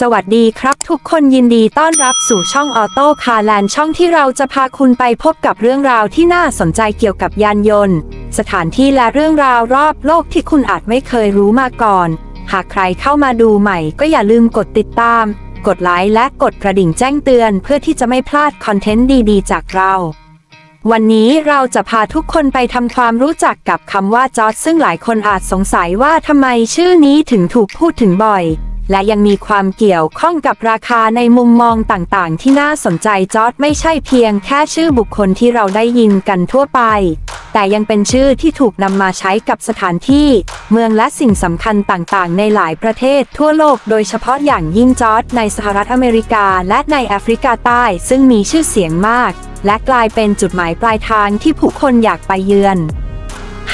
สวัสดีครับทุกคนยินดีต้อนรับสู่ช่องออโต้คาร์แลนด์ช่องที่เราจะพาคุณไปพบกับเรื่องราวที่น่าสนใจเกี่ยวกับยานยนต์ สถานที่และเรื่องราวรอบโลกที่คุณอาจไม่เคยรู้มาก่อน หากใครเข้ามาดูใหม่ก็อย่าลืมกดติดตาม กดไลค์และกดกระดิ่งแจ้งเตือนเพื่อที่จะไม่พลาดคอนเทนต์ดีๆ จากเรา วันนี้เราจะพาทุกคนไปทำความรู้จักกับคำว่าจอร์ดซึ่งหลายคนอาจสงสัยว่าทำไมชื่อนี้ถึงถูกพูดถึงบ่อย และยังมีความเกี่ยวข้องกับราคาในมุมมองต่างๆ ที่น่าสนใจจอร์ดไม่ใช่เพียงแค่ชื่อบุคคลที่เราได้ยินกันทั่วไป แต่ยังเป็นชื่อที่ถูกนำมาใช้กับสถานที่ เมืองและสิ่งสำคัญต่างๆ ในหลายประเทศทั่วโลกโดยเฉพาะอย่างยิ่งจอร์ดในสหรัฐอเมริกาและในแอฟริกาใต้ ซึ่งมีชื่อเสียงมาก และกลายเป็นจุดหมายปลายทางที่ผู้คนอยากไปเยือน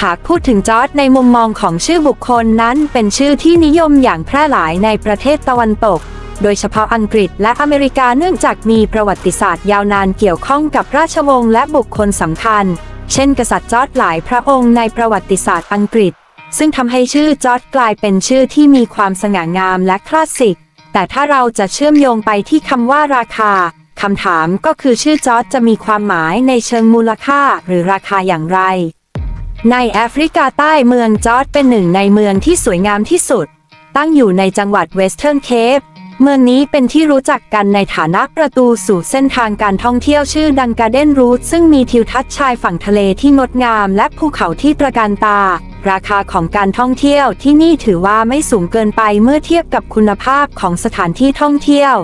หากพูดถึงจอร์ดในมุมมองของชื่อบุคคลนั้น เป็นชื่อที่นิยมอย่างแพร่หลายในประเทศตะวันตก โดยเฉพาะอังกฤษและอเมริกาเนื่องจากมีประวัติศาสตร์ยาวนานเกี่ยวข้องกับราชวงศ์และบุคคลสำคัญ เช่น กษัตริย์จอร์ดหลายพระองค์ในประวัติศาสตร์อังกฤษ ซึ่งทำให้ชื่อจอร์ดกลายเป็นชื่อที่มีความสง่างามและคลาสสิก แต่ถ้าเราจะเชื่อมโยงไปที่คำว่าราคาคำถามก็คือชื่อจอร์ดจะมีความหมายในเชิงมูลค่าหรือราคาอย่างไร ในแอฟริกาใต้เมืองจอร์ดเป็นหนึ่งในเมืองที่สวยงามที่สุด ตั้งอยู่ในจังหวัดเวสเทิร์นเคป เมืองนี้เป็นที่รู้จักกันในฐานะประตูสู่เส้นทางการท่องเที่ยวชื่อดังการ์เด้นรูทซึ่งมีทิวทัศน์ชายฝั่งทะเลที่งดงามและภูเขาที่ตระการตา ราคาของการท่องเที่ยวที่นี่ถือว่าไม่สูงเกินไปเมื่อเทียบกับคุณภาพของสถานที่ท่องเที่ยว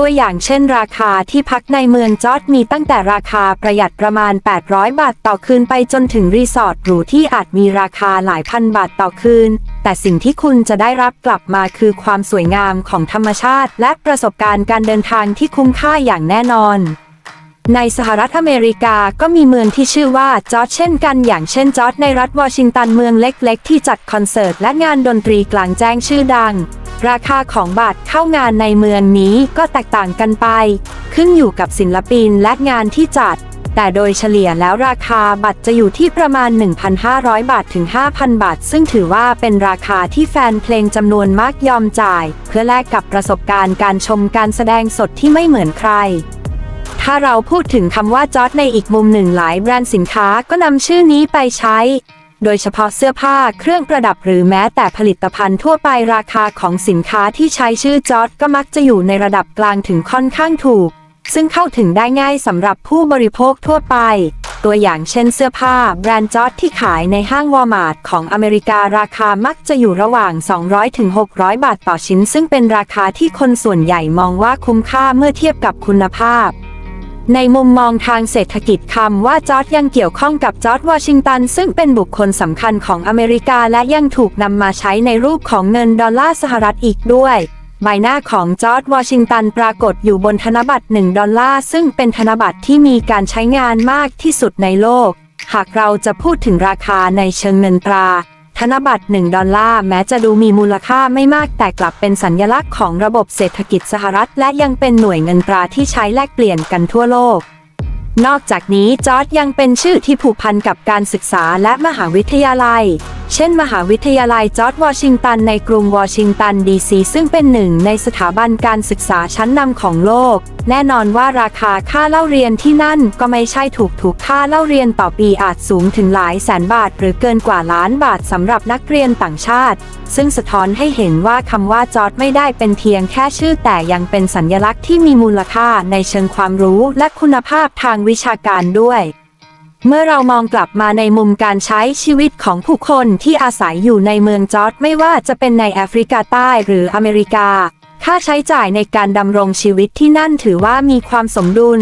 ตัวอย่างเช่นราคาที่พักในเมืองจอร์ดมีตั้งแต่ราคาประหยัดประมาณ 800 บาทต่อคืนไปจนถึงรีสอร์ทหรูที่อาจมีราคาหลายพันบาทต่อคืน แต่สิ่งที่คุณจะได้รับกลับมาคือความสวยงามของธรรมชาติ และประสบการณ์การเดินทางที่คุ้มค่าอย่างแน่นอนในสหรัฐอเมริกาก็มีเมืองที่ชื่อว่าจอร์จเช่นกันอย่างเช่นจอร์จในรัฐวอชิงตันเมืองเล็กๆ ที่จัดคอนเสิร์ตและงานดนตรีกลางแจ้งชื่อดัง ราคาของบัตรเข้างานในเมืองนี้ก็แตกต่างกันไป ขึ้นอยู่กับศิลปินและงานที่จัด แต่โดยเฉลี่ยแล้วราคาบัตรจะอยู่ที่ประมาณ 1,500 บาทถึง 5,000 บาท ซึ่งถือว่าเป็นราคาที่แฟนเพลงจำนวนมากยอมจ่าย เพื่อแลกกับประสบการณ์การชมการแสดงสดที่ไม่เหมือนใครถ้าเราพูดถึงคำว่าจอดในอีกมุมหนึ่งหลายแบรนด์สินค้าก็นำชื่อนี้ไปใช้ โดยเฉพาะเสื้อผ้าเครื่องประดับหรือแม้แต่ผลิตภัณฑ์ทั่วไปราคาของสินค้าที่ใช้ชื่อจอร์ดก็มักจะอยู่ในระดับกลางถึงค่อนข้างถูก ซึ่งเข้าถึงได้ง่ายสำหรับผู้บริโภคทั่วไป ตัวอย่างเช่นเสื้อผ้า แบรนด์จอร์ดที่ขายในห้างวอลมาร์ทของอเมริการาคามักจะอยู่ระหว่าง 200ถึง600 บาทต่อชิ้น ซึ่งเป็นราคาที่คนส่วนใหญ่มองว่าคุ้มค่าเมื่อเทียบกับคุณภาพ ในมุมมองทางเศรษฐกิจคำว่าจอร์ดยังเกี่ยวข้องกับจอร์ดวอชิงตัน ซึ่งเป็นบุคคลสำคัญของอเมริกาและยังถูกนำมาใช้ในรูปของเงินดอลลาร์สหรัฐอีกด้วย ใบหน้าของจอร์ดวอชิงตันปรากฏอยู่บนธนบัตร 1 ดอลลาร์ ซึ่งเป็นธนบัตรที่มีการใช้งานมากที่สุดในโลก หากเราจะพูดถึงราคาในเชิงเงินตรา ธนบัตร 1 ดอลลาร์แม้จะดูมีมูลค่าไม่มากแต่กลับเป็นสัญญลักษณ์ของระบบเศรษฐกิจสหรัฐ และยังเป็นหน่วยเงินตราที่ใช้แลกเปลี่ยนกันทั่วโลก นอกจากนี้จอร์ดยังเป็นชื่อที่ผูกพันกับการศึกษาและมหาวิทยาลัย เช่น มหาวิทยาลัยจอร์ดวอชิงตันในกรุงวอชิงตันดีซีซึ่งเป็นหนึ่งในสถาบันการศึกษาชั้นนำของโลก แน่นอนว่าราคาค่าเล่าเรียนที่นั่นก็ไม่ใช่ถูกถูกค่าเล่าเรียนต่อปีอาจสูงถึงหลายแสนบาท หรือเกินกว่าล้านบาทสำหรับนักเรียนต่างชาติ ซึ่งสะท้อนให้เห็นว่าคำว่าจอร์ดไม่ได้เป็นเพียงแค่ชื่อแต่ยังเป็นสัญลักษณ์ที่มีมูลค่าในเชิงความรู้และคุณภาพทางวิชาการด้วย เมื่อเรามองกลับมาในมุมการใช้ชีวิตของผู้คนที่อาศัยอยู่ในเมืองจอร์ดไม่ว่าจะเป็นในแอฟริกาใต้หรืออเมริกา ค่าใช้จ่ายในการดำรงชีวิตที่นั่นถือว่ามีความสมดุล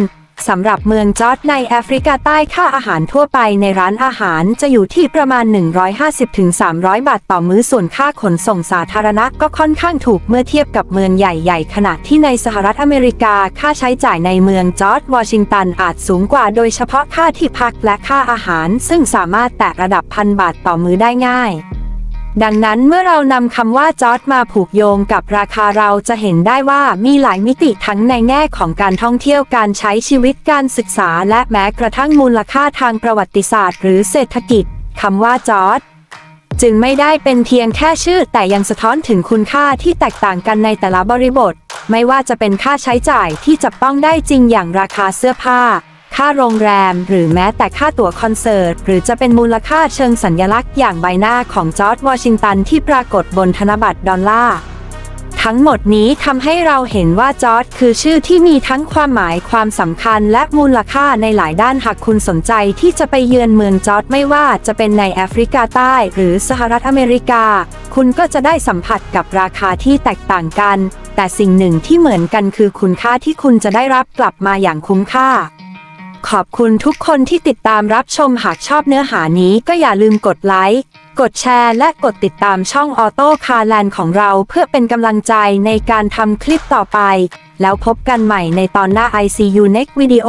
สำหรับเมืองจอร์ดในแอฟริกาใต้ค่าอาหารทั่วไปในร้านอาหารจะอยู่ที่ประมาณ 150-300 บาทต่อมื้อส่วนค่าขนส่งสาธารณะก็ค่อนข้างถูกเมื่อเทียบกับเมืองใหญ่ๆ ขณะที่ในสหรัฐอเมริกาค่าใช้จ่ายในเมืองจอร์ดวอชิงตันอาจสูงกว่าโดยเฉพาะค่าที่พักและค่าอาหาร ซึ่งสามารถแตะระดับพันบาทต่อมื้อได้ง่าย ดังนั้นเมื่อเรานำคำว่าจอร์ดมาผูกโยงกับราคาเราจะเห็นได้ว่ามีหลายมิติทั้งในแง่ของการท่องเที่ยวการใช้ชีวิตการศึกษา และแม้กระทั่งมูลค่าทางประวัติศาสตร์ หรือเศรษฐกิจคำว่าจอร์ดจึงไม่ได้เป็นเพียงแค่ชื่อ แต่ยังสะท้อนถึงคุณค่าที่แตกต่างกันในแต่ละบริบท ไม่ว่าจะเป็นค่าใช้จ่ายที่จับต้องได้จริงอย่างราคาเสื้อผ้า ค่าโรงแรม หรือแม้แต่ค่าตั๋วคอนเสิร์ต หรือจะเป็นมูลค่าเชิงสัญญลักษณ์อย่างใบหน้าของจอร์จวอชิงตันที่ปรากฏบนธนบัตรดอลลาร์ทั้งหมดนี้ทำให้เราเห็นว่าจอร์จคือชื่อที่มีทั้งความหมายความสำคัญและมูลค่าในหลายด้านหากคุณสนใจที่จะไปเยือนเมืองจอร์จไม่ว่าจะเป็นในแอฟริกาใต้ หรือสหรัฐอเมริกา คุณก็จะได้สัมผัสกับราคาที่แตกต่างกัน แต่สิ่งหนึ่งที่เหมือนกันคือคุณค่าที่คุณจะได้รับกลับมาอย่างคุ้มค่า ขอบคุณทุกคนที่ติดตามรับชมหากชอบเนื้อหานี้ก็อย่าลืมกดไลค์ กดแชร์และกดติดตามช่องออโต้คาร์แลนด์ของเราเพื่อเป็นกำลังใจในการทำคลิปต่อไป แล้วพบกันใหม่ในตอนหน้า ICU Next Video